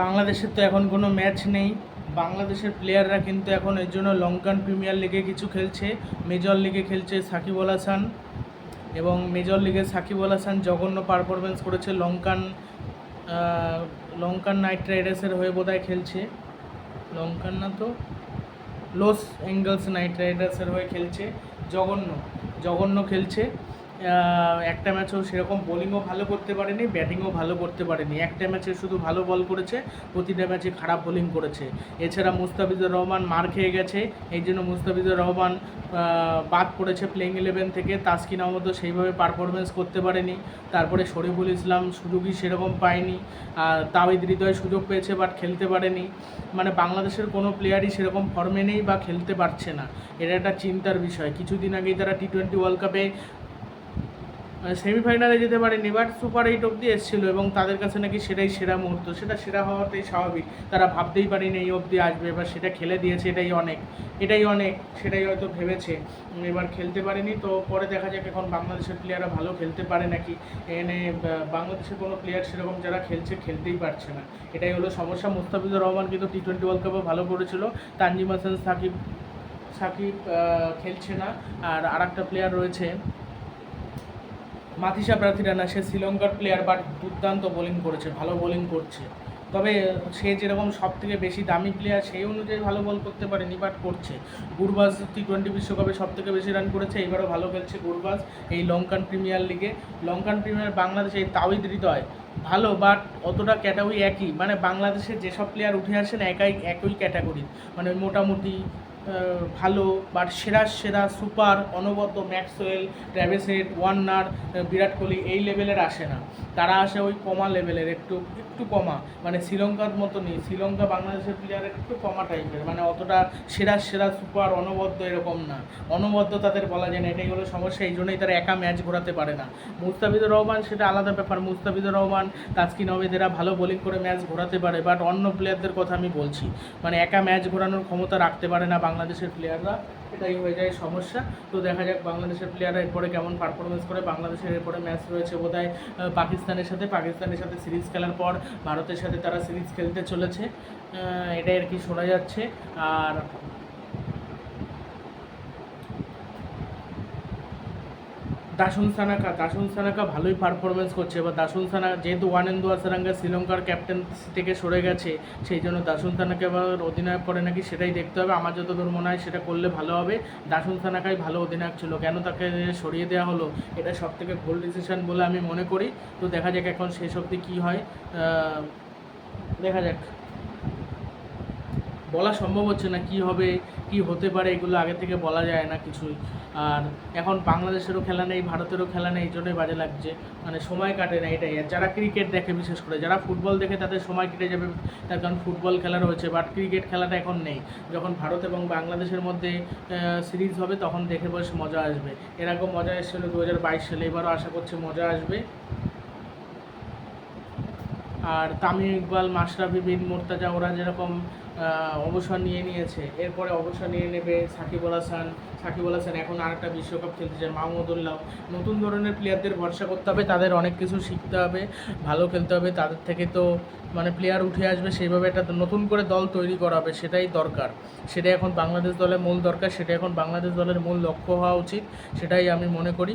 বাংলাদেশের তো এখন কোনো ম্যাচ নেই। বাংলাদেশের প্লেয়াররা কিন্তু এখন এর জন্য লঙ্কান প্রিমিয়ার লিগে কিছু খেলছে। মেজর লিগে খেলছে সাকিব আল এবং মেজর লিগে সাকিব আল জঘন্য পারফরমেন্স করেছে লঙ্কান লঙ্কান নাইট রাইডার্সের হয়ে বোধহয় খেলছে। লঙ্কান না তো? লস অ্যাঙ্গেলস নাইট রাইডার্সের হয়ে খেলছে। জঘন্য জঘন্য খেলছে। একটা ম্যাচেও সেরকম বোলিংও ভালো করতে পারেনি ব্যাটিংও ভালো করতে পারেনি। একটা ম্যাচে শুধু ভালো বল করেছে, প্রতিটা ম্যাচে খারাপ বোলিং করেছে। এছাড়া মুস্তাফিজুর রহমান মার খেয়ে গেছে, এই জন্য মুস্তাফিজুর রহমান বাদ পড়েছে প্লেইং ইলেভেন থেকে। তাসকিন আহমদও সেইভাবে পারফরমেন্স করতে পারেনি। তারপরে শরীফুল ইসলাম সুযোগই সেরকম পায়নি। আর তাওহিদ হৃদয় সুযোগ পেয়েছে বাট খেলতে পারেনি। মানে বাংলাদেশের কোনো প্লেয়ারই সেরকম ফর্মে নেই বা খেলতে পারছে না। এটা একটা চিন্তার বিষয়। কিছুদিন আগেই তারা টি টোয়েন্টি ওয়ার্ল্ড কাপে সেমিফাইনালে যেতে পারেনি বাট সুপার এইট অবধি এসেছিল এবং তাদের কাছে নাকি সেটাই সেরা মুহূর্ত। সেটা সেরা হওয়াটাই স্বাভাবিক। তারা ভাবতেই পারেনি এই অবধি আসবে, এবার সেটা খেলে দিয়েছে, এটাই অনেক। এটাই অনেক, সেটাই হয়তো ভেবেছে। এবার খেলতে পারেনি, তো পরে দেখা যাক এখন বাংলাদেশের প্লেয়াররা ভালো খেলতে পারে নাকি। এনে বাংলাদেশের কোনো প্লেয়ার সেরকম যারা খেলছে, খেলতেই পারছে না। এটাই হলো সমস্যা। মুস্তাফিজুর রহমান কিন্তু টি টোয়েন্টি ওয়ার্ল্ড কাপে ভালো করেছিল। তানজিম হাসান, সাকিব সাকিব খেলছে না। আর আরেকটা প্লেয়ার রয়েছে মাথিসা প্রার্থীরানা সে শ্রীলঙ্কার প্লেয়ার বাট দুর্দান্ত বোলিং করেছে, ভালো বোলিং করছে। তবে সে যেরকম সব থেকে বেশি দামি প্লেয়ার সেই অনুযায়ী ভালো বল করতে পারেনি বাট করছে। গুরবাজ টি টোয়েন্টি বিশ্বকাপে সব থেকে বেশি রান করেছে, এবারও ভালো খেলছে গুরবাজ এই লঙ্কান প্রিমিয়ার লিগে লঙ্কান প্রিমিয়ার বাংলাদেশে এই তাওহিদ হৃদয়, ভালো বাট অতটা ক্যাটাগরি একই। মানে বাংলাদেশের যেসব প্লেয়ার উঠে আসেন, একাই, একই ক্যাটাগরি মানে মোটামুটি ভালো বাট সেরা সেরা সুপার অনবদ্য, Maxwell Travis Head Warner Virat Kohli, এই লেভেলের আসে না। তারা আসে ওই কমা লেভেলের একটু একটু কমা। মানে শ্রীলঙ্কার মতো নেই। শ্রীলঙ্কা বাংলাদেশের প্লেয়ার একটু কমা টাইপের মানে অতটা সেরা সেরা সুপার অনবদ্য এরকম না। অনবদ্য তাদের বলা যায় না। এটাই হলো সমস্যা। এই জন্যই তারা একা ম্যাচ ঘোরাতে পারে না। মুস্তাফিজুর রহমান, সেটা আলাদা ব্যাপার। মুস্তাফিজুর রহমান তাসকিন আহমেদ এরা ভালো বোলিং করে ম্যাচ ঘোরাতে পারে বাট অন্য প্লেয়ারদের কথা আমি বলছি। মানে একা ম্যাচ ঘোরানোর ক্ষমতা রাখতে পারে না বাংলাদেশের প্লেয়াররা এটাই হয়ে যায় সমস্যা। তো দেখা যাক বাংলাদেশের প্লেয়াররা এরপরে কেমন পারফরমেন্স করে। বাংলাদেশের এরপরে ম্যাচ রয়েছে বোধহয় পাকিস্তানের সাথে। পাকিস্তানের সাথে সিরিজ খেলার পর ভারতের সাথে তারা সিরিজ খেলতে চলেছে। এটাই আর কি শোনা যাচ্ছে। আর দাসুন সানাকা দাসুন সানাকা ভালোই পারফরমেন্স করছে। এবার দাসুন সানা, যেহেতু ওয়ানেন্দু আসারাঙ্গা শ্রীলঙ্কার ক্যাপ্টেন থেকে সরে গেছে, সেই জন্য দাসুন সানাকে এবার অধিনায়ক করে নাকি সেটাই দেখতে হবে। আমার যতদূর মনে হয় সেটা করলে ভালো হবে। দাসুন সানাকাই ভালো অধিনায়ক ছিল। কেন তাকে সরিয়ে দেওয়া হলো, এটা সব থেকে ভুল ডিসিশন বলে আমি মনে করি। তো দেখা যাক এখন শেষ অবধি কী হয়। দেখা যাক। বলা সম্ভব হচ্ছে না কি হবে, কি হতে পারে এগুলো আগে থেকে বলা যায় না কিছুই। আর এখন বাংলাদেশেরও খেলা নেই, ভারতেরও খেলা নেই, এই জন্যই বাজে লাগছে। মানে সময় কাটে না এটাই। আর যারা ক্রিকেট দেখে বিশেষ করে, যারা ফুটবল দেখে তাদের সময় কেটে যাবে, তার কারণ ফুটবল খেলা রয়েছে। বাট ক্রিকেট খেলাটা এখন নেই। যখন ভারত এবং বাংলাদেশের মধ্যে সিরিজ হবে, তখন দেখে বেশ মজা আসবে। এরকম মজা এসেছিল দু হাজার বাইশ সালে। এবারও আশা করছি মজা আসবে। আর তামিম ইকবাল, মাশরাফি বিন মোর্তাজা, ওরা যেরকম অবসর নিয়ে নিয়েছে। এরপরে অবসর নিয়ে নেবে সাকিব আল হাসান। সাকিব আল হাসান এখন আরেকটা বিশ্বকাপ খেলতে চায় মাহমুদুল্লাহ নতুন ধরনের প্লেয়ারদের ভরসা করতে হবে, তাদের অনেক কিছু শিখতে হবে, ভালো খেলতে হবে। তাদের থেকে তো মানে প্লেয়ার উঠে আসবে, সেইভাবে একটা নতুন করে দল তৈরি করা হবে, সেটাই দরকার। সেটাই এখন বাংলাদেশ দলের মূল দরকার, সেটা এখন বাংলাদেশ দলের মূল লক্ষ্য হওয়া উচিত, সেটাই আমি মনে করি।